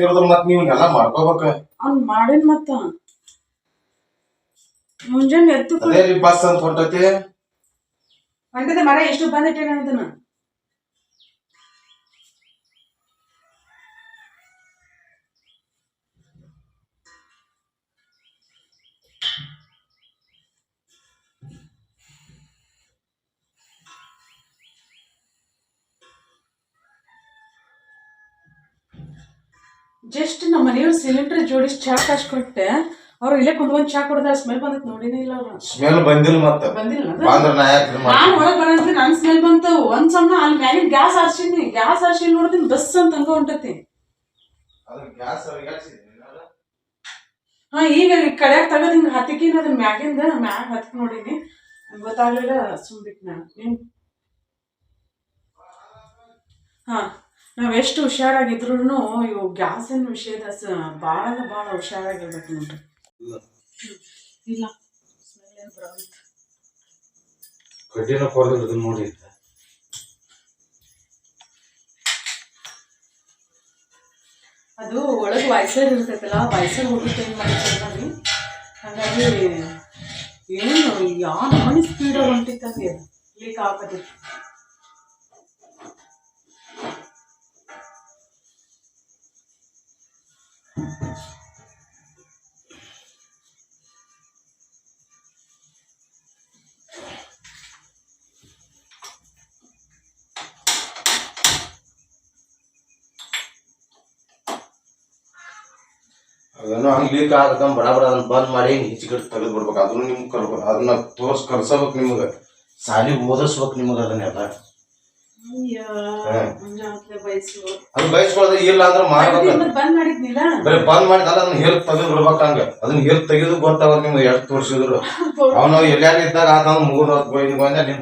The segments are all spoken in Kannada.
ಅಂತಿರೋದ್ರ ಮತ್ ನೀವ್ ಎಲ್ಲ ಮಾಡ್ಕೋಬೇಕ? ಅವ್ನ್ ಮಾಡಿನ್ ಮತ್ತ. ಮುಂಜಾನೆ ಎದ್ದು ಅದೇ ರೀ ಬಸ್ ಅಂತ ಹೊಂಟತಿ. ಹೊಂಟಿದೆ ಮರ ಎಷ್ಟು ಬಂದಿಟ್ಟೇನೆ ಅದನ್ನ ಜಸ್ಟ್ ನಮ್ಮ ಮನೆಯವ್ರು ಸಿಲಿಂಡರ್ ಜೋಡಿಸಿ ಚಾ ಕಾಸ್ಕೊಟ್ಟೆ ಅವ್ರು ಇಲ್ಲೇ ಕುಂತ್ಕೊಂಡ್ ಚಾ ಕುಡ್ದ ಸ್ಮೆಲ್ ಬಂದತ್ ನೋಡಿನೇ ಇಲ್ಲ ಅವ್ರು. ಸ್ಮೆಲ್ ಬಂದಿಲ್ಲ ಮತ್ತೆ. ಬಂದಿಲ್ಲ ಅದು? ಬಂದ್ರ ನಾ ಯಾಕ್ರಿ ನಾನ್ ಒಳಗ್ ಬರಂತ ನನ್ ಸ್ಮೆಲ್ ಬಂತು. ಒಂದ್ ಸಣ್ಣ ಅಲ್ಲಿ ಮ್ಯಾಲಿನ ಗ್ಯಾಸ್ ಹಾರ್ಸಿನಿ ಗ್ಯಾಸ್ ಹಾರ್ಸಿ ನೋಡ್ತೀನಿ ಬಸ್ ಅಂತ ಹಂಗ ಹೊಂಟತಿ. ಗ್ಯಾಸ್ ಹಾ ಈಗ ಕಡೆಯಾಗ ತಗದ್ ಹಿಂಗ ಹತ್ತಿಕಿನ ಅದ್ರ ಮ್ಯಾಗಿಂದ ಮ್ಯಾಗ ಹತ್ತಿ ನೋಡಿನಿ. ನಂಗ್ ಗೊತ್ತಾಗ್ಲಿಲ್ಲ ಸುಮ್ಬಿಟ್ ನಾನು. ಹಾ. ನಾವ್ ಎಷ್ಟು ಹುಷಾರಾಗಿದ್ರು ಇವು ಗ್ಯಾಸಿನ ವಿಷಯದ ಬಹಳ ಬಹಳ ಭಾಳ ಹುಷಾರಾಗಿರ್ಬೇಕು ನೋಡ್ರಿ. ಇಲ್ಲ. ಕಡ್ಡಿನ ಕೊರ್ದು ನೋಡಿ. ಅದು ಒಳಗೆ ವಯಸ್ಸರ್ ಇರ್ತೈತಲ್ಲ ವಯಸ್ಸರ್ ಹೋಗಿ ಏನ್ ಮಾಡ್ತೀವಿ ಹಾಗಾಗಿ ಏನು ಯಾವ ನಮನಿ ಸ್ಪೀಡ್ ಹೊಂಟಿತ್ತು ಲೀಕ್ ಆಗತ್ತೆ ಅದೇನೋ ಹಂಗೆ ಲೀಕ್ ಬಡ ಬಡ ಅದನ್ನ ಬಂದ್ ಮಾಡಿ ಹಿಂಗ್ ಹೆಚ್ಚು ಕಟ್ಟಿ ತೆಗೆದ್ ಬಿಡ್ಬೇಕು ಅದನ್ನು ನಿಮ್ಗೆ ಕರ್ಬೇಕು ಅದನ್ನ ತೋರ್ಸ್ ಕರ್ಸಬೇಕು ನಿಮ್ಗ. ಸಾಲಿ ಓದಿಸ್ಬೇಕು ನಿಮ್ಗ ಅದನ್ನೆಲ್ಲ ಅದು. ಬಯಸ್ಕೊಳ್ಳೋದು ಇಲ್ಲ ಅಂದ್ರೆ ಮಾಡ್ಬೇಕು. ಬಂದ್ ಮಾಡಿದ್ನಿಲ್ಲ ಬರೀ ಬಂದ್ ಮಾಡಿದಲ್ಲ ಅದನ್ನ ಹೆಲ್ಪ್ ತೆಗೆದ್ ಬಿಡ್ಬೇಕು ಹಂಗ. ಅದನ್ನ ಹೆಲ್ಪ್ ತೆಗೆದು ಗೊತ್ತಾಗ ನಿಮ್ಗೆ ಎಷ್ಟು ತೋರಿಸಿದ್ರು. ಅವನು ಎಲ್ಲಾರು ಇದ್ದಾಗ ಆತ ಮೂರ್ ಹೊತ್ತು ಹೋಗಿ ಬಂದ ನಿಮ್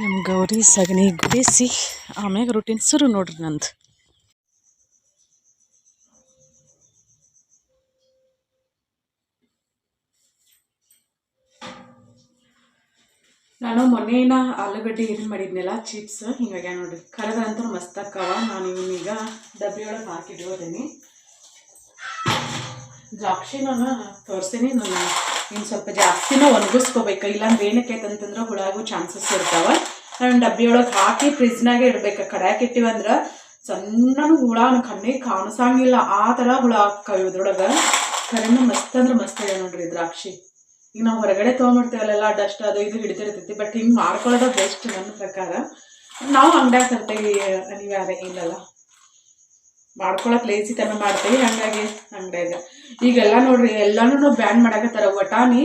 ನಮ್ಮ ಗೌರಿ, ಸಗಣಿ, ಗುಡಿಸಿ, ಆಮ್ಯಾಗ ರೂಟೀನ್ ಶುರು ನೋಡ್ರಿ ನಂದು. ನಾನು ಮೊನ್ನೆನ ಆಲೂಗಡ್ಡೆ ಏನು ಮಾಡಿದ್ನಲ್ಲ ಚಿಪ್ಸ್ ಹಿಂಗಾಗಿ ನೋಡ್ರಿ. ಕರೆದಂತೂ ಮಸ್ತಕ್ಕವ ನಾನು ಇವನ್ನೀಗ ಡಬ್ಬಿ ಒಳಗೆ ಹಾಕಿಟ್ಕೋತೀನಿ ದ್ರಾಕ್ಷಿ ನಾನು ತೋರಿಸ್ತೀನಿ ನಾನು ಇನ್ನು ಸ್ವಲ್ಪ ಜಾಸ್ತಿನೂ ಒಣಗಿಸ್ಕೋಬೇಕು. ಇಲ್ಲಾಂದ್ರೆ ಏನಕ್ಕೆ ಅಂತಂದ್ರೆ ಹುಳಾಗೋ ಚಾನ್ಸಸ್ ಇರ್ತಾವೆ. ನಾನು ಡಬ್ಬಿ ಒಳಗೆ ಹಾಕಿ ಫ್ರಿಜ್ನಾಗೆ ಇಡ್ಬೇಕು. ಕಡಾಯಕ್ಕೆ ಇಟ್ಟಿವಂದ್ರೆ ಸಣ್ಣನೂ ಹುಳ ಕಣ್ಣಿಗೆ ಕಾಣಿಸಂಗಿಲ್ಲ. ಆ ಥರ ಹುಳ ಹಾಕವ ಇದ್ರೊಳಗೆ. ಕರೆನ ಮಸ್ತ್ ಅಂದ್ರೆ ಮಸ್ತ್ ಇದೆ ನೋಡ್ರಿ ದ್ರಾಕ್ಷಿ. ಈಗ ನಾವು ಹೊರಗಡೆ ತೊಗೊಂಬಿಡ್ತೀವಲ್ಲ ಡಸ್ಟ್ ಅದು ಇದು ಹಿಡಿದಿರ್ತೈತಿ. ಬಟ್ ಹಿಂಗೆ ಮಾಡ್ಕೊಳ್ಳೋದು ಬೆಸ್ಟ್ ನನ್ನ ಪ್ರಕಾರ. ನಾವು ಅಂಗಡ್ಯಾಗ ತರ್ತೇವೆ, ಅನಿವಾರ್ಯ ಇಲ್ಲಲ್ಲ. ಮಾಡ್ಕೊಳಕ್ ಲೇಸಿ ತನ ಮಾಡ್ತೀವಿ, ಹಂಗಾಗಿ ಅಂಗಡ್ಯಾಗ. ಈಗೆಲ್ಲ ನೋಡ್ರಿ ಎಲ್ಲಾನು ಬ್ಯಾನ್ ಮಾಡಾಕತ್ತಾರ. ವಟಾಣಿ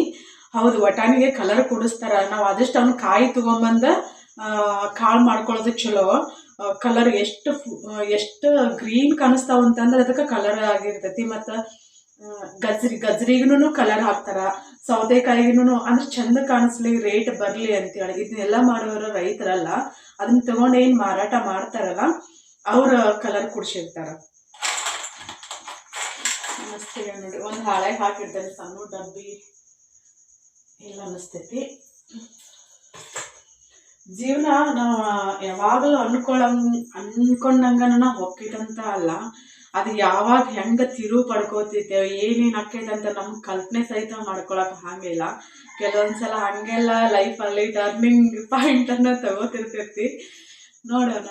ಹೌದು ವಟಾಣಿಗೆ ಕಲರ್ ಕೊಡಿಸ್ತಾರ. ನಾವು ಆದಷ್ಟು ಅವ್ನ ಕಾಯಿ ತಗೊಂಬಂದ ಕಾಳು ಮಾಡ್ಕೊಳ್ಳೋದು ಚಲೋ. ಕಲರ್ ಎಷ್ಟು ಆ, ಎಷ್ಟು ಗ್ರೀನ್ ಕಾಣಿಸ್ತಾವ ಅಂತಂದ್ರೆ ಅದಕ್ಕೆ ಕಲರ್ ಆಗಿರ್ತೈತಿ. ಮತ್ತು ಗಜ್ರಿ ಗಜ್ರಿಗೂ ಕಲರ್ ಹಾಕ್ತಾರ. ಸೌತೆಕಾಯಿಗೂ ಅಂದ್ರೆ ಚಂದ ಕಾಣಿಸ್ಲಿ ರೇಟ್ ಬರಲಿ ಅಂತೇಳಿ. ಇದನ್ನೆಲ್ಲ ಮಾಡೋರು ರೈತರಲ್ಲ ಅದನ್ನ ತಗೊಂಡು ಏನು ಮಾರಾಟ ಮಾಡ್ತಾರಲ್ಲ ಅವ್ರ ಕಲರ್ ಕುಡ್ಸಿರ್ತಾರ. ಇದೆ ನೋಡಿ ಒಂದು ಹಾಳೆ ಹಾಕಿಡ್ತಾರೆ ಸಣ್ಣ, ಡಬ್ಬಿ ಇಲ್ಲ ಅನ್ನಿಸ್ತೈತಿ. ಜೀವನ ನಾವು ಯಾವಾಗಲೂ ಅನ್ಕೊಳಂಗ್ ಅನ್ಕೊಂಡಂಗನ ಹೊಕ್ಕಿದಂತ ಅಲ್ಲ. ಅದು ಯಾವಾಗ ಹೆಂಗ ತಿರುವು ಪಡ್ಕೋತೈತೆ ಏನೇನು ಆಕೈತೆ ಅಂತ ನಮ್ಮ ಕಲ್ಪನೆ ಸಹಿತ ಮಾಡ್ಕೊಳಕ್ ಹಂಗಿಲ್ಲ. ಕೆಲವೊಂದ್ಸಲ ಹಂಗೆಲ್ಲ ಲೈಫಲ್ಲಿ ಟರ್ನಿಂಗ್ ಪಾಯಿಂಟ್ ಅನ್ನ ತಗೋತಿರ್ತೈತಿ. ನೋಡೋಣ.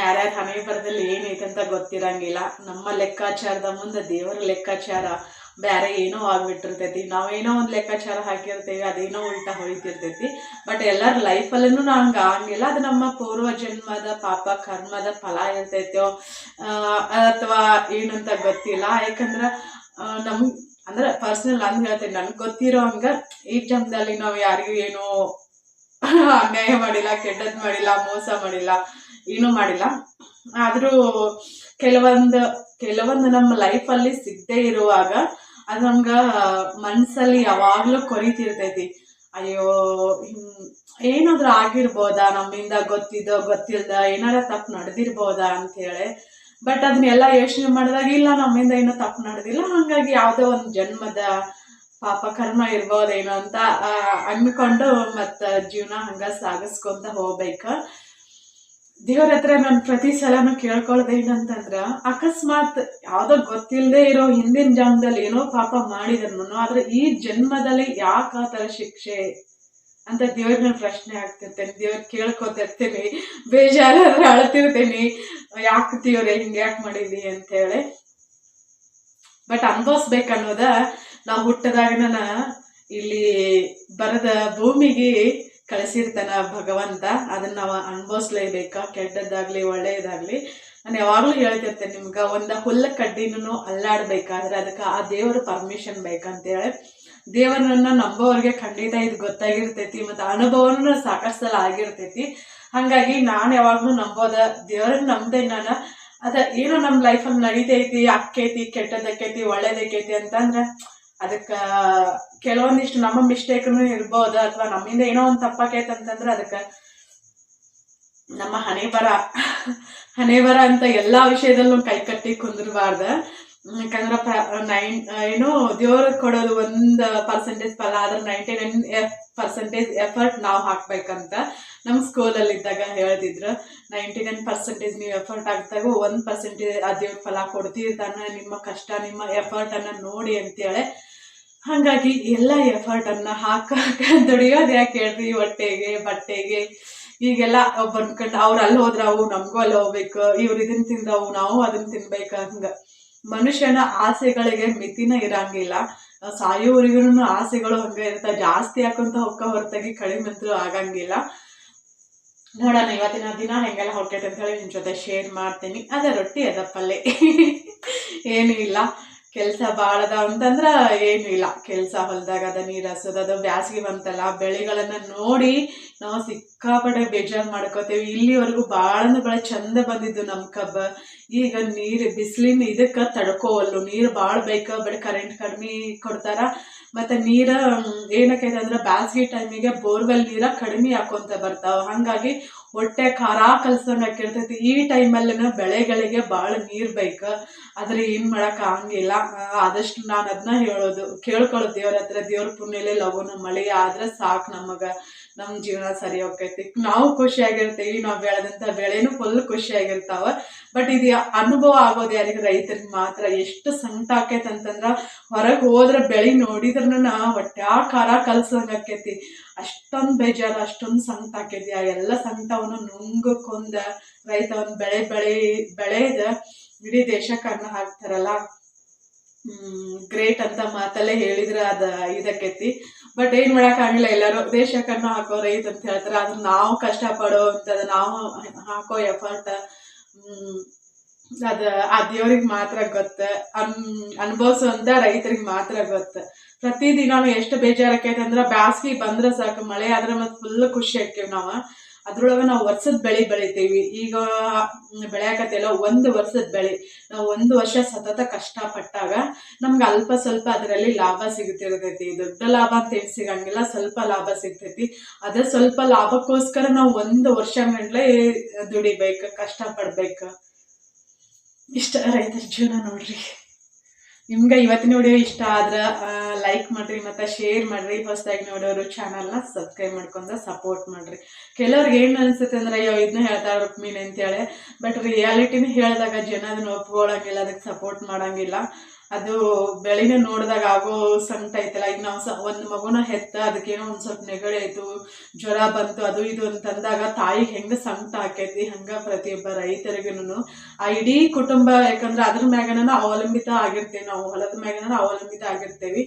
ಯಾರ್ಯಾರ ಹಣೆ ಬರದಲ್ಲಿ ಏನೈತೆ ಅಂತ ಗೊತ್ತಿರಂಗಿಲ್ಲ. ನಮ್ಮ ಲೆಕ್ಕಾಚಾರದ ಮುಂದೆ ದೇವರ ಲೆಕ್ಕಾಚಾರ ಬೇರೆ ಏನೋ ಆಗ್ಬಿಟ್ಟಿರ್ತೈತಿ. ನಾವೇನೋ ಒಂದು ಲೆಕ್ಕಾಚಾರ ಹಾಕಿರ್ತೇವೆ, ಅದೇನೋ ಉಲ್ಟಾ ಹೊಯ್ತಿರ್ತೈತಿ. ಬಟ್ ಎಲ್ಲರ ಲೈಫಲ್ಲೂ ಹಂಗೆ ಆಗಂಗಿಲ್ಲ. ಅದು ನಮ್ಮ ಪೂರ್ವ ಜನ್ಮದ ಪಾಪ, ಕರ್ಮದ ಫಲ ಇರ್ತೈತೋ ಅಥವಾ ಏನಂತ ಗೊತ್ತಿಲ್ಲ. ಯಾಕಂದ್ರೆ ನಮ್, ಅಂದ್ರೆ ಪರ್ಸನಲ್ ಅಂದ್ ಹೇಳ್ತೇನೆ, ನನಗೆ ಗೊತ್ತಿರೋ ಹಂಗ ಈ ಜನ್ಮದಲ್ಲಿ ನಾವು ಯಾರಿಗೂ ಏನೋ ಅನ್ಯಾಯ ಮಾಡಿಲ್ಲ, ಕೆಟ್ಟದ್ ಮಾಡಿಲ್ಲ, ಮೋಸ ಮಾಡಿಲ್ಲ. ಏನೂ ಮಾಡಿಲ್ಲ. ಆದರೂ ಕೆಲವೊಂದು ಕೆಲವೊಂದು ನಮ್ಮ ಲೈಫಲ್ಲಿ ಸಿಗದೇ ಇರುವಾಗ ಅದು ನಮ್ಗೆ ಮನಸ್ಸಲ್ಲಿ ಯಾವಾಗಲೂ ಕೊರಿತಿರ್ತೈತಿ. ಅಯ್ಯೋ ಏನಾದರೂ ಆಗಿರ್ಬೋದಾ ನಮ್ಮಿಂದ ಗೊತ್ತಿದ್ದೋ ಗೊತ್ತಿಲ್ದ, ಏನಾರ ತಪ್ಪು ನಡೆದಿರ್ಬೋದಾ ಅಂತೇಳಿ. ಬಟ್ ಅದನ್ನೆಲ್ಲ ಯೋಚನೆ ಮಾಡಿದಾಗ, ಇಲ್ಲ, ನಮ್ಮಿಂದ ಏನೋ ತಪ್ಪು ನಡೆದಿಲ್ಲ, ಹಾಗಾಗಿ ಯಾವುದೋ ಒಂದು ಜನ್ಮದ ಪಾಪ ಕರ್ಮ ಇರ್ಬೋದೇನೋ ಅಂತ ಅನ್ಕೊಂಡು ಮತ್ತು ಜೀವನ ಹಂಗ ಸಾಗಿಸ್ಕೊಂತ ಹೋಗ್ಬೇಕ. ದೇವ್ರ ಹತ್ರ ನಾನು ಪ್ರತಿ ಸಲನು ಕೇಳ್ಕೊಳ್ಳೋದು ಏನಂತಂದ್ರ, ಅಕಸ್ಮಾತ್ ಯಾವ್ದೋ ಗೊತ್ತಿಲ್ಲದೆ ಇರೋ ಹಿಂದಿನ ಜನ್ಮದಲ್ಲಿ ಏನೋ ಪಾಪ ಮಾಡಿದನ್ನು ಆದ್ರೆ ಈ ಜನ್ಮದಲ್ಲಿ ಯಾಕೆ ಆ ಶಿಕ್ಷೆ ಅಂತ ದೇವ್ರನ್ನ ಪ್ರಶ್ನೆ ಆಗ್ತಿರ್ತೇನೆ ದೇವ್ರ ಕೇಳ್ಕೊತಿರ್ತೀನಿ, ಬೇಜಾರಾದ್ರೆ ಅಳ್ತಿರ್ತೀನಿ, ಯಾಕೆ ದೇವ್ರೆ ಹಿಂಗೆ ಯಾಕೆ ಮಾಡಿದಿ ಅಂತೇಳಿ ಬಟ್ ಅನ್ಭವಿಸ್ಬೇಕನ್ನೋದ, ನಾವು ಹುಟ್ಟದಾಗನ ಇಲ್ಲಿ ಬರದ ಭೂಮಿಗೆ ಕಳಿಸಿರ್ತಾನ ಭಗವಂತ, ಅದನ್ನ ನಾವು ಅನುಭವಿಸ್ಲೇಬೇಕ, ಕೆಟ್ಟದ್ದಾಗ್ಲಿ ಒಳ್ಳೆಯದಾಗ್ಲಿ. ನಾನು ಯಾವಾಗಲೂ ಹೇಳ್ತಿರ್ತೇನೆ ನಿಮ್ಗ, ಒಂದ ಹುಲ್ಲ ಕಡ್ಡಿನೂ ಅಲ್ಲಾಡ್ಬೇಕಾದ್ರೆ ಅದಕ್ಕೆ ಆ ದೇವರ ಪರ್ಮಿಷನ್ ಬೇಕಂತೇಳಿ. ದೇವರನ್ನ ನಂಬೋರಿಗೆ ಖಂಡಿತ ಇದು ಗೊತ್ತಾಗಿರ್ತೈತಿ, ಮತ್ತು ಅನುಭವನೂ ಸಾಕಷ್ಟು ಸಲ ಆಗಿರ್ತೈತಿ. ಹಾಗಾಗಿ ನಾನು ಯಾವಾಗಲೂ ನಂಬೋದ, ದೇವರನ್ನ ನಂಬದೆ ನಾನು, ಅದ ಏನೋ ನಮ್ಮ ಲೈಫಲ್ಲಿ ನಡೀತೈತಿ, ಅಕ್ಕೈತಿ ಕೆಟ್ಟದಕ್ಕೈತಿ ಒಳ್ಳೇದಕ್ಕೈತಿ ಅಂತಂದ್ರೆ ಅದಕ್ಕೆ ಕೆಲವೊಂದಿಷ್ಟು ನಮ್ಮ ಮಿಸ್ಟೇಕ್ನು ಇರ್ಬೋದು ಅಥವಾ ನಮ್ಮಿಂದ ಏನೋ ಒಂದು ತಪ್ಪಾಕೈತೆ ಅಂತಂದ್ರೆ ಅದಕ್ಕೆ ನಮ್ಮ ಹಣೆಬರ ಹಣೆಬರ ಹಣೆ ಬರ ಅಂತ ಎಲ್ಲ ವಿಷಯದಲ್ಲೂ ಕೈ ಕಟ್ಟಿ ಕುಂದಿರಬಾರ್ದ. ಯಾಕಂದ್ರೆ ನೈನ್, ಏನು ದೇವ್ರ ಕೊಡೋದು ಒಂದು ಪರ್ಸೆಂಟೇಜ್ ಫಲ, ಆದ್ರೆ ನೈಂಟಿ ನೈನ್ ಪರ್ಸೆಂಟೇಜ್ ಎಫರ್ಟ್ ನಾವು ಹಾಕ್ಬೇಕಂತ ನಮ್ಮ ಸ್ಕೂಲಲ್ಲಿ ಇದ್ದಾಗ ಹೇಳ್ತಿದ್ರು. ನೈಂಟಿ ನೈನ್ ಪರ್ಸೆಂಟೇಜ್ ನೀವು ಎಫರ್ಟ್ ಹಾಕಿದಾಗ ಒಂದು ಪರ್ಸೆಂಟೇಜ್ ಆ ದೇವ್ರ ಫಲ ಕೊಡ್ತಿರ್ತಾನೆ ನಿಮ್ಮ ಕಷ್ಟ, ನಿಮ್ಮ ಎಫರ್ಟನ್ನು ನೋಡಿ ಅಂತೇಳಿ. ಹಾಗಾಗಿ ಎಲ್ಲ ಎಫರ್ಟನ್ನು ಹಾಕ ದುಡಿಯೋದು ಯಾಕೆ ಹೇಳ್ರಿ? ಹೊಟ್ಟೆಗೆ, ಬಟ್ಟೆಗೆ. ಈಗೆಲ್ಲ ಬಂದ್ಕೊಂಡು ಅವ್ರು ಅಲ್ಲಿ ಹೋದ್ರ ಅವು ನಮಗೂ ಅಲ್ಲಿ ಹೋಗ್ಬೇಕು. ಇವ್ರು ಇದನ್ನ ತಿಂದವು ನಾವು ಅದನ್ನ ತಿನ್ಬೇಕು ಹಂಗ. ಮನುಷ್ಯನ ಆಸೆಗಳಿಗೆ ಮಿತಿನ ಇರಂಗಿಲ್ಲ. ಸಾಯೋವರೆಗೂ ಆಸೆಗಳು ಹಂಗೆ ಇರ್ತಾವೆ ಜಾಸ್ತಿ ಹಾಕೊಂತ ಹೊಕ್ಕ ಹೊರತಾಗಿ ಕಡಿಮೆ ಅಂತೂ ಆಗಂಗಿಲ್ಲ. ನೋಡೋಣ, ಇವತ್ತಿನ ದಿನ ಹೆಂಗೆಲ್ಲ ಹೊಟ್ಟೆ ಅಂತ ಹೇಳಿ ನಿಮ್ಮ ಜೊತೆ ಶೇರ್ ಮಾಡ್ತೀನಿ. ಅದ ರೊಟ್ಟಿ, ಅದ ಪಲ್ಯ ಏನೂ ಇಲ್ಲ. ಕೆಲಸ ಭಾಳ ಅಂತಂದ್ರ ಏನೂ ಇಲ್ಲ. ಕೆಲಸ ಹೊಲ್ದಾಗ ಅದ, ನೀರು ಹಸೋದು ಅದು, ಬ್ಯಾಸಿಗೆ ಬಂತಲ್ಲ, ಬೆಳೆಗಳನ್ನ ನೋಡಿ ನಾವು ಸಿಕ್ಕಾಪಟ್ಟೆ ಬೇಜಾರು ಮಾಡ್ಕೋತೇವೆ. ಇಲ್ಲಿವರೆಗೂ ಭಾಳ ಭಾಳ ಚಂದ ಬಂದಿದ್ದು ನಮ್ಮ ಕಬ್ಬ. ಈಗ ನೀರು ಬಿಸಿಲಿನ ಇದಕ್ಕೆ ತಡ್ಕೋವಲ್ಲು ನೀರು ಭಾಳ ಬೇಕು, ಬಟ್ ಕರೆಂಟ್ ಕಡಿಮೆ ಕೊಡ್ತಾರ. ಮತ್ತು ನೀರ ಏನಕ್ಕೆ ಅಂದ್ರೆ ಬ್ಯಾಸಿಗೆ ಟೈಮಿಗೆ ಬೋರ್ವೆಲ್ ನೀರ ಕಡಿಮೆ ಹಾಕೊಂತ ಬರ್ತಾವ. ಹಾಗಾಗಿ ಹೊಟ್ಟೆ ಖಾರ ಕಲ್ಸಂಗೆ ಹಾಕಿರ್ತೈತಿ ಈ ಟೈಮಲ್ಲಿನ ಬೆಳೆಗಳಿಗೆ ಭಾಳ ನೀರು ಬೇಕು. ಆದರೆ ಏನು ಆಗಂಗಿಲ್ಲ. ಆದಷ್ಟು ನಾನು ಅದನ್ನ ಹೇಳೋದು ಕೇಳ್ಕೊಳ್ಳೋದು ದೇವ್ರ ಹತ್ರ. ದೇವ್ರ ಪುಣ್ಯಲೆ ಲಘುನ ಮಳೆ ಆದ್ರೆ ಸಾಕು ನಮಗೆ. ನಮ್ಮ ಜೀವನ ಸರಿ ಹೋಗ್ತೈತಿ. ನಾವು ಖುಷಿಯಾಗಿರ್ತೀವಿ, ನಾವು ಬೆಳೆದಂಥ ಬೆಳೆನೂ ಫುಲ್ ಖುಷಿಯಾಗಿರ್ತಾವ. ಬಟ್ ಇದು ಅನುಭವ ಆಗೋದು ಯಾರಿಗೆ? ರೈತರಿಗೆ ಮಾತ್ರ. ಎಷ್ಟು ಸಂಕಟ ಆಕೈತೆ ಅಂತಂದ್ರೆ ಹೊರಗೆ ಹೋದ್ರೆ ಬೆಳೆ ನೋಡಿದ್ರೂ ಹೊಟ್ಟೆ ಖಾರ ಕಲ್ಸಂಗೆ ಆಕೈತಿ. ಅಷ್ಟೊಂದು ಬೇಜಾರು, ಅಷ್ಟೊಂದು ಸಂಕಟ ಆಕೈತಿ. ಆ ಎಲ್ಲ ಸಂಕಟವನ್ನು ನುಂಗಕ್ಕೊಂದ ರೈತ ಒಂದು ಬೆಳೆ ಬೆಳೆ ಬೆಳೆದ ಇಡೀ ದೇಶಕ್ಕೆ ಅನ್ನ ಹಾಕ್ತಾರಲ್ಲ. ಗ್ರೇಟ್ ಅಂತ ಮಾತಲ್ಲೇ ಹೇಳಿದ್ರೆ ಅದ ಇದಕ್ಕೆತ್ತಿ ಬಟ್ ಏನು ಮಾಡೋಕ್ಕಾಗಿಲ್ಲ ಎಲ್ಲರೂ ದೇಶಕ್ಕನ್ನು ಹಾಕೋ ರೈತ ಅಂತ ಹೇಳ್ತಾರೆ. ಆದ್ರೆ ನಾವು ಕಷ್ಟಪಡೋ ಅಂತ ನಾವು ಹಾಕೋ ಎಫರ್ಟ್ ಅದ ಆ ದೇವ್ರಿಗೆ ಮಾತ್ರ ಗೊತ್ತ. ಅನ್ ಅನುಭವಿಸುವಂಥ ರೈತರಿಗೆ ಮಾತ್ರ ಗೊತ್ತು. ಪ್ರತಿದಿನ ಎಷ್ಟು ಬೇಜಾರಕ್ಕೆ ಅಂದ್ರೆ ಬ್ಯಾಸ್ಗಿ ಬಂದ್ರೆ ಸಾಕು, ಮಳೆ ಆದ್ರೆ ಮತ್ತೆ ಫುಲ್ ಖುಷಿ ಆಕ್ಕೇವ್ ನಾವು. ಅದ್ರೊಳಗೆ ನಾವು ವರ್ಷದ ಬೆಳೆ ಬೆಳಿತೀವಿ. ಈಗ ಬೆಳೆಯಕತ್ತೆಲ್ಲ ಒಂದು ವರ್ಷದ ಬೆಳೆ. ನಾವು ಒಂದು ವರ್ಷ ಸತತ ಕಷ್ಟಪಟ್ಟಾಗ ನಮ್ಗೆ ಅಲ್ಪ ಸ್ವಲ್ಪ ಅದರಲ್ಲಿ ಲಾಭ ಸಿಗುತ್ತಿರ್ತೈತಿ ದೊಡ್ಡ ಲಾಭ ಅಂತ ಏನು ಸಿಗಂಗಿಲ್ಲ, ಸ್ವಲ್ಪ ಲಾಭ ಸಿಗ್ತೈತಿ. ಅದ ಸ್ವಲ್ಪ ಲಾಭಕ್ಕೋಸ್ಕರ ನಾವು ಒಂದು ವರ್ಷ ಗಂಟ್ಲೆ ದುಡಿಬೇಕು, ಕಷ್ಟಪಡ್ಬೇಕು. ಇಷ್ಟ ರೈತರ ಜೀವನ ನೋಡ್ರಿ. ನಿಮ್ಗೆ ಇವತ್ತಿನ ವಿಡಿಯೋ ಇಷ್ಟ ಆದ್ರೆ ಲೈಕ್ ಮಾಡ್ರಿ ಮತ್ತು ಶೇರ್ ಮಾಡಿರಿ. ಹೊಸದಾಗಿ ನೋಡೋರು ಚಾನಲ್ನ ಸಬ್ಸ್ಕ್ರೈಬ್ ಮಾಡ್ಕೊಂಡು ಸಪೋರ್ಟ್ ಮಾಡಿರಿ. ಕೆಲವ್ರಿಗೆ ಏನು ಅನಿಸುತ್ತೆ ಅಂದ್ರೆ, ಅಯ್ಯೋ ಇದನ್ನ ಹೇಳ್ತಾ ಮೀನು ಅಂತೇಳಿ. ಬಟ್ ರಿಯಾಲಿಟಿನ ಹೇಳಿದಾಗ ಜನ ಅದನ್ನ ಒಪ್ಕೊಳ್ಳೋಂಗಿಲ್ಲ ಅದಕ್ಕೆ ಸಪೋರ್ಟ್ ಮಾಡೋಂಗಿಲ್ಲ. ಅದು ಬೆಳಿನ ನೋಡಿದಾಗ ಆಗೋ ಸಂಕಟ ಐತಲ್ಲ, ಈಗ ನಾವು ಒಂದು ಮಗುನ ಹೆತ್ತ ಅದಕ್ಕೇನೋ ಒಂದು ಸ್ವಲ್ಪ ನೆಗಡಿ ಆಯಿತು, ಜ್ವರ ಬಂತು, ಅದು ಇದು ಅಂತಂದಾಗ ತಾಯಿಗೆ ಹೆಂಗೆ ಸಂಕಟ ಆಕೈತಿ, ಹಂಗೆ ಪ್ರತಿಯೊಬ್ಬ ರೈತರಿಗೂನು ಆ ಇಡೀ ಕುಟುಂಬ, ಯಾಕಂದ್ರೆ ಅದ್ರ ಮ್ಯಾಗನ ಅವಲಂಬಿತ ಆಗಿರ್ತೇವೆ ನಾವು, ಹೊಲದ ಮ್ಯಾಗನ ಅವಲಂಬಿತ ಆಗಿರ್ತೇವೆ.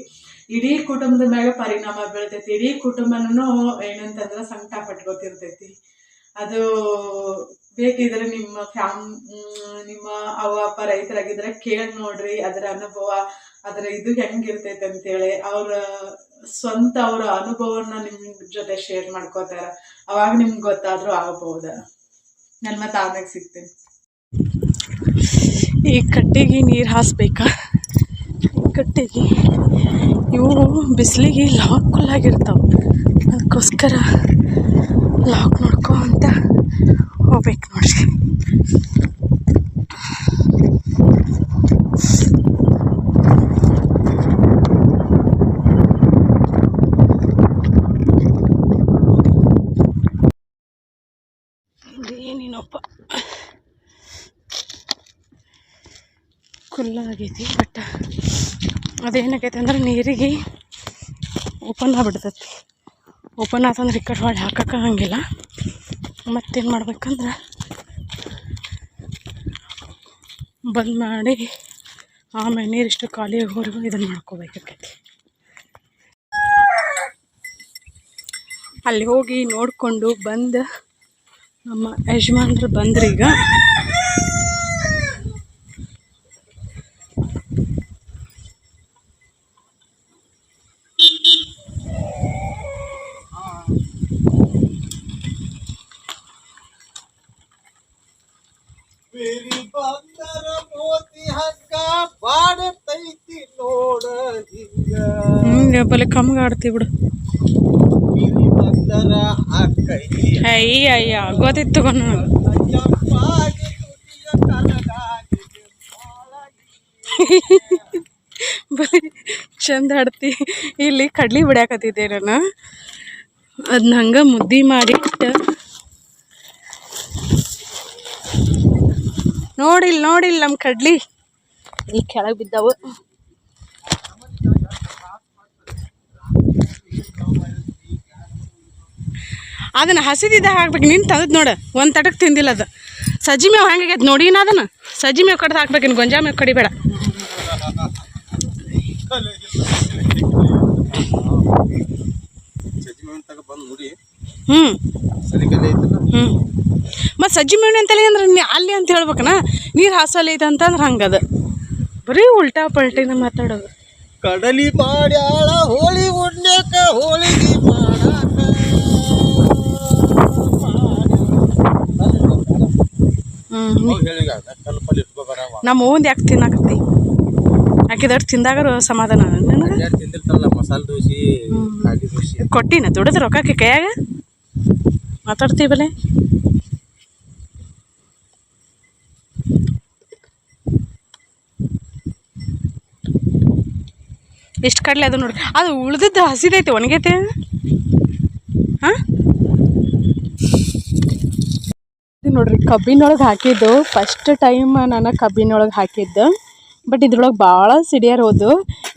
ಇಡೀ ಕುಟುಂಬದ ಮ್ಯಾಗ ಪರಿಣಾಮ ಬೀಳ್ತೈತಿ, ಇಡೀ ಕುಟುಂಬನೂ ಏನಂತಂದ್ರೆ ಸಂಕಟ ಪಟ್ಕೋತಿರ್ತೈತಿ. ಅದು ಬೇಕಿದ್ರೆ ನಿಮ್ಮ ಫ್ಯಾಮ್ ನಿಮ್ಮ ಅವ ಅಪ್ಪ ರೈತರಾಗಿದ್ರೆ ಕೇಳಿ ನೋಡ್ರಿ, ಅದರ ಅನುಭವ, ಅದರ ಇದು ಹೆಂಗಿರ್ತೈತೆ ಅಂತೇಳಿ ಅವ್ರ ಸ್ವಂತ ಅವರ ಅನುಭವನ ನಿಮ್ಮ ಜೊತೆ ಶೇರ್ ಮಾಡ್ಕೋತಾರ. ಅವಾಗ ನಿಮ್ಗೆ ಗೊತ್ತಾದ್ರೂ ಆಗಬಹುದು ನನ್ನ ಮತ್ತೆ ಆಮ್ಯಾಗ ಸಿಗ್ತೀನಿ. ಈ ಕಟ್ಟಿಗೆ ನೀರು ಹಾಸ್ಬೇಕಾ? ಕಟ್ಟಿಗೆ, ಇವು ಬಿಸಿಲಿಗೆ ಲಾಕ್ ಆಗಿರ್ತಾವ. ಅದಕ್ಕೋಸ್ಕರ ಲಾಕ್ ನೋಡ್ಕೊಂತ ಹೋಗ್ಬೇಕು ನೋಡ್ರಿ ಏನೇನಪ್ಪ ಕುಲ್ಲಾಗೈತಿ ಬಟ್ ಅದೇನಾಗೈತೆ ಅಂದ್ರೆ ನೀರಿಗೆ ಓಪನ್ ಆಗ್ಬಿಡ್ತೈತಿ ಓಪನ್ ಆತಂದ್ರೆ ಈ ಕಡೆ ಹೊಳ್ಳಿ ಹಾಕೋಕ್ಕಾಗಂಗಿಲ್ಲ. ಮತ್ತೇನು ಮಾಡ್ಬೇಕಂದ್ರೆ ಬಂದ್ ಮಾಡಿ ಆಮೇಲೆ ನೀರಿಷ್ಟು ಖಾಲಿ ಆಗೋವರೆಗೂ ಇದನ್ನು ಮಾಡ್ಕೋಬೇಕಾಕೈತಿ ಅಲ್ಲಿ ಹೋಗಿ ನೋಡಿಕೊಂಡು ಬಂದು ನಮ್ಮ ಯಜಮಾನ್ರು ಬಂದ್ರೀಗ ಬಲೆ ಕಮ್ಗೆ ಆಡ್ತೀವಿ ಬಿಡು. ಬೇರಿ ಅಯ್ಯ ಗೊತ್ತಿತ್ತು ಕನಗಾಗಿ ಬರೀ ಚಂದ ಆಡ್ತಿ. ಇಲ್ಲಿ ಕಡ್ಲಿ ಬಿಡಾಕತ್ತಿದ್ದೆ ನಾನು. ಅದನ್ನ ಹಂಗೆ ಮುದ್ದೆ ಮಾಡಿಟ್ಟು. ನೋಡಿಲ್ಲ ನೋಡಿಲ್ಲ ನಮ್ಮ ಕಡ್ಲಿ. ಈ ಕೆಳಗೆ ಬಿದ್ದಾವು. ಅದನ್ನ ಹಸಿದಿದ್ದ ಹಾಕ್ಬೇಕು. ನಿಂತು ತಂದದ್ ನೋಡು, ಒಂದು ತಟಕ್ ತಿಂದಿಲ್ಲ ಅದು. ಸಜ್ಜಿ ಮೇವು ಹಂಗಾಗೈತೆ ನೋಡಿ ನಾ ಅದನ್ನು. ಸಜ್ಜಿ ಮೇವು ಕಡ್ದು ಹಾಕ್ಬೇಕಿನ್ನು ಗೊಂಜಾ ಮೇವು ಕಡಿಬೇಡ. ಹ್ಞೂ ಹ್ಞೂ ಮತ್ತು ಸಜ್ಜಿ ಮೇವಿನ ಅಂತಲೇ ಅಂದ್ರೆ ನೀ ಅಲ್ಲಿ ಅಂತ ಹೇಳ್ಬೇಕನ? ನೀರು ಹಾಸಲ್ ಐತೆ ಅಂತಂದ್ರೆ ಹಂಗದ ಬರೀ ಉಲ್ಟಾ ಪಲ್ಟಿನ ಮಾತಾಡೋದು. ಕಡಲಿ ಪಾಡ್ಯಾಳ ಹೋಳಿ ಉಣ್ಯಾಕ ಹೋಳಿಗೆ ಮಾಡಾಕ ಹ್ಞೂ ಹೇಳಿಗ ಕಲ್ಪಲ್ಲಿ ಇಟ್ಕೋಬೇಡ ನಮ್ಮ ಮುಂದೆ ಯಾಕೆ ತಿನ್ನಾಕತ್ತಿ? ಹಾಕಿದಷ್ಟು ತಿಂದಾಗ ಸಮಾಧಾನ ಮಸಾಲೆ ದೋಸೆ ಕೊಟ್ಟಿನ ದುಡಿದು ರೊಕ್ಕಕ್ಕೆ ಕೈಯಾಗ? ಮಾತಾಡ್ತೀವಲ್ಲೇ ಎಷ್ಟು ಕಡಲೆ ಅದು ನೋಡಿ. ಅದು ಉಳ್ದಿದ್ದು ಹಸಿದೈತೆ ಒಣಗೈತೆ ನೋಡ್ರಿ, ಕಬ್ಬಿನೊಳಗೆ ಹಾಕಿದ್ದು. ಫಸ್ಟ್ ಟೈಮ್ ನಾನು ಕಬ್ಬಿನೊಳಗೆ ಹಾಕಿದ್ದು. ಬಟ್ ಇದ್ರೊಳಗೆ ಭಾಳ ಸಿಡಿಯಾರ ಹೋದು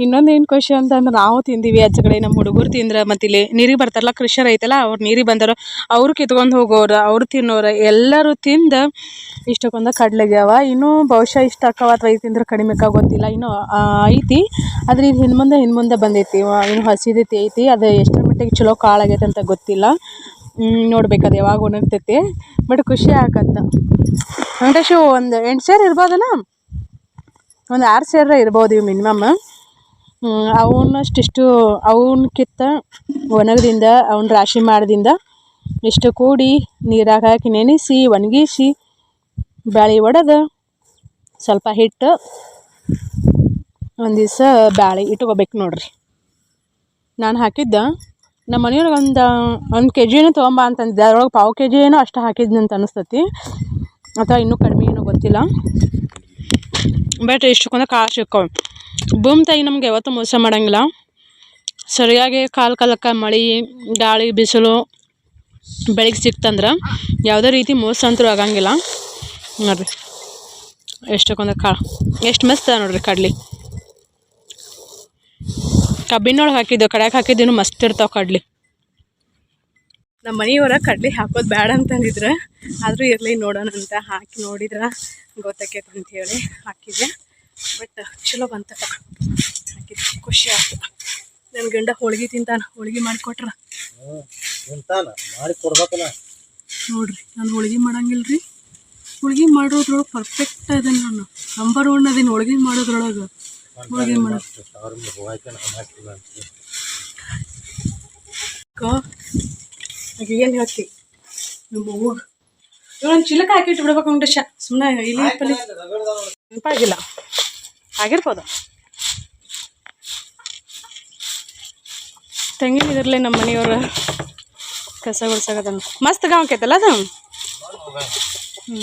ಇನ್ನೊಂದು ಏನು ಖುಷಿ ಅಂತಂದ್ರೆ ನಾವು ತಿಂದೀವಿ ಆಚೆ ಕಡೆ ನಮ್ಮ ಹುಡುಗರು ತಿಂದ್ರೆ, ಮತ್ತು ಇಲ್ಲಿ ನೀರಿಗೆ ಬರ್ತಾರಲ್ಲ ಕೃಷಿಯರ್ ಐತಲ್ಲ ಅವ್ರು ನೀರಿಗೆ ಬಂದರು ಅವರು ಕಿತ್ಕೊಂಡು ಹೋಗೋರು, ಅವ್ರು ತಿನ್ನೋರು, ಎಲ್ಲರೂ ತಿಂದು ಇಷ್ಟಕ್ಕೊಂದು ಕಡ್ಲೆಗ್ಯಾವ ಇನ್ನೂ ಬಹುಶಃ ಇಷ್ಟ ಅಕ್ಕವ ಅಥವಾ ಇದು ತಿಂದ್ರೆ ಕಡಿಮೆ ಗೊತ್ತಿಲ್ಲ. ಇನ್ನೂ ಐತಿ. ಆದ್ರೆ ಇದು ಹಿಂದೆ ಮುಂದೆ, ಹಿಂದೆ ಬಂದೈತಿ. ಇನ್ನು ಹಸಿದೈತಿ ಐತಿ. ಅದು ಎಷ್ಟರ ಮಟ್ಟಿಗೆ ಚಲೋ ಕಾಳಾಗೈತೆ ಅಂತ ಗೊತ್ತಿಲ್ಲ. ನೋಡ್ಬೇಕು ಅದು ಯಾವಾಗ ಒಣಗ್ತೈತಿ. ಬಟ್ ಖುಷಿ ಆಗತ್ತ. ವೆಂಕಟೇಶು, ಒಂದು ಎಂಟು ಸೇರು ಇರ್ಬೋದಲ್ಲ? ಒಂದು ಆರು ಸೇರ ಇರ್ಬೋದು ಇವು ಮಿನಿಮಮ್ ಅವನ್ನಷ್ಟಿಷ್ಟು ಅವನ್ನ ಕಿತ್ತ ಒಣಗದಿಂದ, ಅವನ ರಾಶಿ ಮಾಡಿದಿಂದ ಇಷ್ಟು ಕೂಡಿ ನೀರಾಗ ಹಾಕಿ ನೆನೆಸಿ, ಒಣಗಿಸಿ, ಬ್ಯಾಳಿ ಒಡೆದು, ಸ್ವಲ್ಪ ಹಿಟ್ಟು ಒಂದು ದಿವಸ ಬ್ಯಾಳಿ ಇಟ್ಕೋಬೇಕು ನೋಡ್ರಿ. ನಾನು ಹಾಕಿದ್ದ. ನಮ್ಮ ಮನೆಯವ್ರಿಗೆ ಒಂದು ಒಂದು ಕೆ ಜಿನೂ ತೊಗೊಂಬ ಅಂತಂದಿದ್ದೆ. ಅದ್ರೊಳಗೆ ಪಾವು ಕೆ ಜಿ ಏನೋ ಅಷ್ಟು ಹಾಕಿದ್ನಿ ಅಂತ ಅನಿಸ್ತತಿ. ಅಥವಾ ಇನ್ನೂ ಕಡಿಮೆ ಏನೋ ಗೊತ್ತಿಲ್ಲ. ಬಟ್ ಇಷ್ಟಕ್ಕೊಂದು ಕಾಳು ಸಿಕ್ಕವು ಭೂಮಿ ತಾಯಿ ನಮ್ಗೆ ಯಾವತ್ತೂ ಮೋಸ ಮಾಡೋಂಗಿಲ್ಲ. ಸರಿಯಾಗಿ ಕಾಲು ಕಾಲಕ್ಕೆ ಮಳೆ, ಗಾಳಿ, ಬಿಸಿಲು ಬೆಳಿಗ್ಗೆ ಸಿಕ್ತಂದ್ರೆ ಯಾವುದೇ ರೀತಿ ಮೋಸ ಅಂತೂ ಆಗಂಗಿಲ್ಲ. ನೋಡಿರಿ, ಎಷ್ಟಕ್ಕೊಂದು ಕಾಳು, ಎಷ್ಟು ಮಸ್ತ್ ನೋಡ್ರಿ ಕಡ್ಲಿ. ಕಬ್ಬಿನೊಳಗೆ ಹಾಕಿದ್ದು ಕಡ್ಯಾಕ ಹಾಕಿದ್ದು ಮಸ್ತ್ ಇರ್ತಾವೆ ಕಡ್ಲಿ. ನಮ್ಮ ಮನೆಯವರ ಕಡ್ಲಿ ಹಾಕೋದು ಬೇಡ ಅಂತಂದಿದ್ರೆ. ಆದರೂ ಇರಲಿ ನೋಡೋಣ ಅಂತ ಹಾಕಿ ನೋಡಿದ್ರೆ ಗೊತ್ತಾಕೈತೆ ಅಂಥೇಳಿ ಹಾಕಿದ್ದೆ. ಬಟ್ ಚಲೋ ಬಂತಪ್ಪ. ಹಾಕಿದ್ದೆ. ಖುಷಿ ಆಯ್ತು. ನನ್ನ ಗಂಡ ಹೋಳಿಗೆ ತಿಂತಾನ ಹೋಳಿಗೆ ಮಾಡಿಕೊಟ್ರ ತಿಂತಾನ. ಮಾಡಿ ಕೊಡ್ಬೇಕಲ್ಲ. ನೋಡ್ರಿ ನಾನು ಹೋಳಿಗೆ ಮಾಡಂಗಿಲ್ರಿ. ಹೋಳಿಗೆ ಹೋಳ್ಗೆ ಮಾಡೋದ್ರೊಳಗೆ ಪರ್ಫೆಕ್ಟ್ ಅದನ್ನ ನಾನು. ನಂಬರ್ ಒನ್ ಅದೇನು ಹೋಳಿಗೆ ಮಾಡೋದ್ರೊಳಗೆ. ಅಕ್ಕ ಏನು ಹೇಳ್ತಿ ನಮ್ಮ ಅವ್ವ ಇವಳೊಂದು ಚಿಲಕ ಹಾಕಿಟ್ಟು ಬಿಡ್ಬೇಕು ವೆಂಕಟೇಶ ಸುಮ್ಮನೆ ಇಲ್ಲಿ ಪಲ್ಲಿ ನೆನಪಾಗಿಲ್ಲ ಆಗಿರ್ಬೋದು ತೆಂಗಿನ ಇದರಲ್ಲೇ ನಮ್ಮ ಮನೆಯವ್ರ ಕಸ ಗುಡ್ಸಾಕದನ್ನು ಮಸ್ತ್ ಗಾಂಕೈತಲ್ಲ ಅದು ಹ್ಞೂ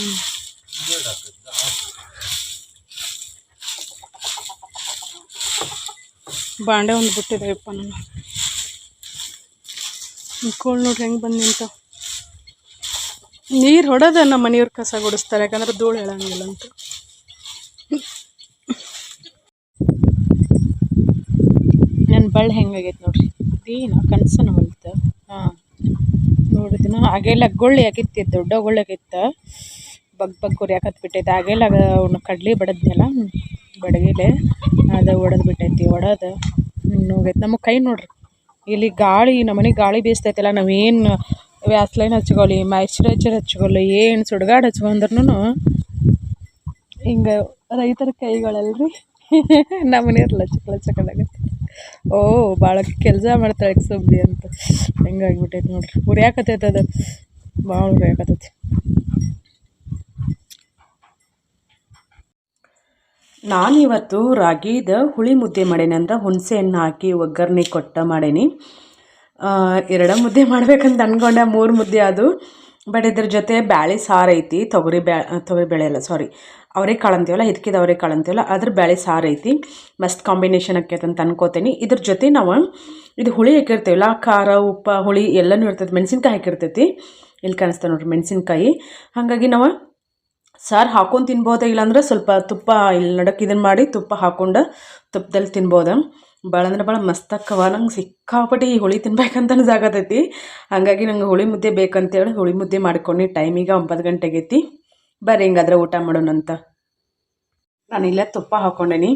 ಬಾಂಡೆ ಒಂದು ಬಿಟ್ಟಿದೆಯಪ್ಪ ನಾನು ಇಕ್ಕೋಳು ನೋಡ್ರಿ ಹೆಂಗೆ ಬಂದು ನಿಂತ. ನೀರು ಹೊಡೋದ ನಮ್ಮ ಮನೆಯವ್ರ ಕಸ ಗುಡಿಸ್ತಾರೆ, ಯಾಕಂದ್ರೆ ಧೂಳು ಹೇಳಂಗಿಲ್ಲ ಅಂತ. ನನ್ನ ಬಳ್ಳ ಹೆಂಗಾಗೈತೆ ನೋಡ್ರಿ. ಏನು ಕನಸನ ಹೊಲ್ತು ಹಾಂ. ನೋಡಿದ್ನ ಆಗೆಲ್ಲ ಗುಳ್ಳಿ ಆಗಿತ್ತು ದೊಡ್ಡ ಗುಳ್ಳಿ ಆಗಿತ್ತು ಬಗ್ ಬಗ್ ಗುರಿ ಹಾಕತ್ಬಿಟ್ಟೈತೆ. ಆಗೆಲ್ಲ ಅವನು ಕಡ್ಲಿ ಬಡದ್ನೆಲ್ಲ. ಬಡಗಿಲೆ, ಅದು ಒಡೆದು ಬಿಟ್ಟೈತಿ, ಒಡೆದು ನೋಗೈತೆ ನಮಗೆ ಕೈ ನೋಡ್ರಿ, ಇಲ್ಲಿ ಗಾಳಿ ನಮ್ಮನೆ ಗಾಳಿ ಬೀಸ್ತೈತಲ್ಲ ನಾವೇನು ವ್ಯಾಸ್ಲೈನ್ ಹಚ್ಕೊಳ್ಳಿ ಮಾಯ್ಶ್ಚರೈಸರ್ ಹಚ್ಕೊಳ್ಳಿ ಏನು ಸುಡ್ಗಾಡು ಹಚ್ಕೊಂಡ್ರು ಹಿಂಗೆ ರೈತರ ಕೈಗಳಲ್ರಿ. ನಮ್ಮನೆಯವ್ರು ಲಚಕ್ ಲಚಕಲಾಗತ್ತೆ ಓ ಭಾಳ ಕೆಲಸ ಮಾಡ್ತಾಳೆ ಸುಬ್ಬಿ ಅಂತ. ಹೆಂಗಾಗ್ಬಿಟ್ಟೈತೆ ನೋಡ್ರಿ. ಉರಿಯಾಕತ್ತೈತೆ ಅದು. ಭಾಳ ಉರಿಯಾಕತ್ತೈತಿ. ನಾನಿವತ್ತು ರಾಗಿದ ಹುಳಿ ಮುದ್ದೆ ಮಾಡೇನಿ ಅಂದ್ರೆ ಹುಣಸೆಹಣ್ಣು ಹಾಕಿ ಒಗ್ಗರಣೆ ಕೊಟ್ಟ ಮಾಡೇನಿ. ಎರಡ ಮುದ್ದೆ ಮಾಡ್ಬೇಕಂತ ಅನ್ಕೊಂಡೆ, ಮೂರು ಮುದ್ದೆ ಅದು. ಬಟ್ ಇದ್ರ ಜೊತೆ ಬ್ಯಾಳೆ ಸಾರು ಐತಿ, ತೊಗರಿ ಬ್ಯಾ, ತೊಗರಿ ಬೇಳೆ ಅಲ್ಲ ಸಾರಿ ಅವರೇ ಅಂತೀವಲ್ಲ ಹಿದ್ಕಿದ ಅವರೆಕಾಳು ಅಂತೀವಲ್ಲ ಅದ್ರ ಬ್ಯಾಳೆ ಸಾರು ಐತಿ. ಮಸ್ತ್ ಕಾಂಬಿನೇಷನ್ ಆಕೈತೆ ಅಂತ ಅನ್ಕೋತೀನಿ. ಇದ್ರ ಜೊತೆ ನಾವು ಇದು ಹುಳಿ ಹಾಕಿರ್ತೀವಲ್ಲ ಖಾರ, ಉಪ್ಪು, ಹುಳಿ ಎಲ್ಲನೂ ಇರ್ತೈತಿ, ಮೆಣಸಿನ್ಕಾಯಿ ಹಾಕಿರ್ತೈತಿ. ಇಲ್ಲಿ ಕಾಣಿಸ್ತಾ ನೋಡ್ರಿ ಮೆಣಸಿನ್ಕಾಯಿ. ಹಾಗಾಗಿ ನಾವು ಸಾರು ಹಾಕೊಂಡು ತಿನ್ಬೋದ, ಇಲ್ಲಾಂದ್ರೆ ಸ್ವಲ್ಪ ತುಪ್ಪ ಇಲ್ಲಿ ನಡಕ್ಕೆ ಇದನ್ನು ಮಾಡಿ ತುಪ್ಪ ಹಾಕೊಂಡು ತುಪ್ಪದಲ್ಲಿ ತಿನ್ಬೋದು. ಭಾಳ ಅಂದ್ರೆ ಭಾಳ ಮಸ್ತಕ್ಕವ ನಂಗೆ ಸಿಕ್ಕಾಪಟ್ಟೆ ಹುಳಿ ತಿನ್ಬೇಕಂತ ಜಾಗತೈತಿ ಹಾಗಾಗಿ ನಂಗೆ ಹುಳಿ ಮುದ್ದೆ ಬೇಕಂತೇಳಿ ಹುಳಿ ಮುದ್ದೆ ಮಾಡ್ಕೊಂಡು ಟೈಮಿಗೆ ಒಂಬತ್ತು ಗಂಟೆಗೆ ಐತಿ ಬರ್ರಿ, ಹಿಂಗಾದ್ರೆ ಊಟ ಮಾಡೋಣಂತ ನಾನು ಇಲ್ಲೇ ತುಪ್ಪ ಹಾಕ್ಕೊಂಡೇನಿ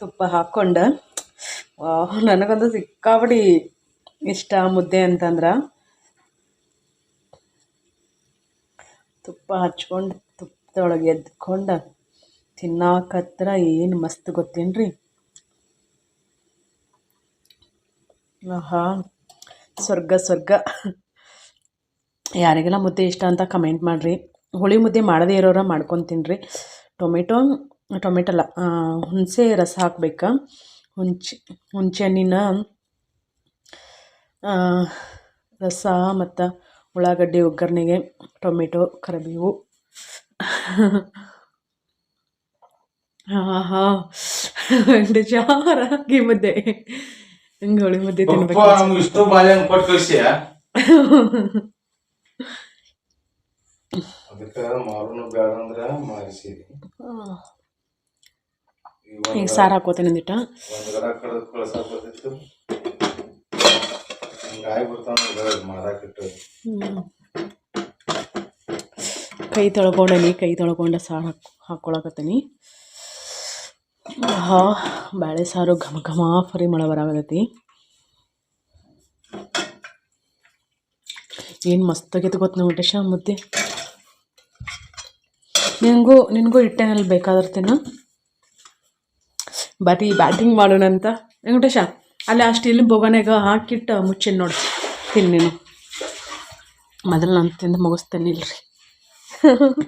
ತುಪ್ಪ ಹಾಕ್ಕೊಂಡು ನನಗಂತೂ ಸಿಕ್ಕಾಪಟ್ಟಿ ಇಷ್ಟ ಮುದ್ದೆ ಅಂತಂದ್ರೆ. ತುಪ್ಪ ಹಚ್ಕೊಂಡು ತುಪ್ಪದೊಳಗೆ ಎದ್ಕೊಂಡು ತಿನ್ನಾಕತ್ರ ಏನು ಮಸ್ತ್ ಗೊತ್ತೇನ್ರಿ? ಆಹಾ, ಸ್ವರ್ಗ ಸ್ವರ್ಗ. ಯಾರಿಗೆಲ್ಲ ಮುದ್ದೆ ಇಷ್ಟ ಅಂತ ಕಮೆಂಟ್ ಮಾಡಿರಿ. ಹುಳಿ ಮುದ್ದೆ ಮಾಡದೇ ಇರೋರ ಮಾಡ್ಕೊಂಡು ತಿನ್ನಿರಿ ಟೊಮೆಟೊ ಟೊಮೆಟೊ ಅಲ್ಲ ಹುಣಸೆ ರಸ ಹಾಕ್ಬೇಕು. ಹುಂಚೆ ಹುಣಸೆ ಹಣ್ಣಿನ ರಸ ಮತ್ತು ಉಳ್ಳಾಗಡ್ಡಿ ಒಗ್ಗರಣೆಗೆ ಟೊಮೆಟೊ, ಕರಿಬೇವು. ಹಾಂ ಹಾ ಮುದ್ದೆ. ಗೋಳಿ ಹುಳಿ ಮುದ್ದೆ ತಿನ್ಬೇಕು ಇಷ್ಟು ಬಾಳೆಹಣ್ಣು ಕೊಟ್ಟು ಕಳಿಸಿ ಅದಕ್ಕೆ ಮಾರೋನು ಬೇಡ ಅಂದ್ರೆ ಮಾರಿಸಿರಿ ಈಗ ಸಾರು ಹಾಕೋತೇನೆ ಅಂದಿಟ್ಟ ಒಂದು ಗಡ ಕಡ್ದು ಕಳ್ಸಕ್ ಬರ್ತಿತ್ತು ಹಿಂಗಾಗಿ ಬರ್ತಾವ ಮಾರಾಕಿಟ್ಟು ಹ್ಮ್. ಕೈ ತೊಳ್ಕೊಂಡನಿ ಕೈ ತೊಳ್ಕೊಂಡು ಸಾರು ಹಾಕಿ, ಹಾಕ್ಕೊಳಕತ್ತೀನಿ. ಹಾ ಬೇಳೆ ಸಾರು ಘಮ ಘಮ ಫರಿ ಮಳೆ ಬರಾಕತ್ತೈತಿ. ಏನು ಮಸ್ತಾಗೈತೆ ಗೊತ್ತು ವೆಂಕಟೇಶ ಮುದ್ದೆ. ನಿನಗೂ ನಿನಗೂ ಇಟ್ಟೇನಲ್ಲಿ ಬೇಕಾದ್ರೆ ತಿನ್ನು. ಬರೀ ಬ್ಯಾಟಿಂಗ್ ಮಾಡೋಣಂತ ವೆಂಕಟೇಶ ಅಲ್ಲಿ ಆ ಸ್ಟೀಲ್ ಬೊಗನೆಗೆ ಹಾಕಿಟ್ಟು ಮುಚ್ಚಿನ ನೋಡಿ. ತಿನ್ನಿ ನೀನು. ಮೊದಲು ನಾನು ತಿಂದು ಮುಗಿಸ್ತೇನೆ ಇಲ್ರಿ. 呵呵呵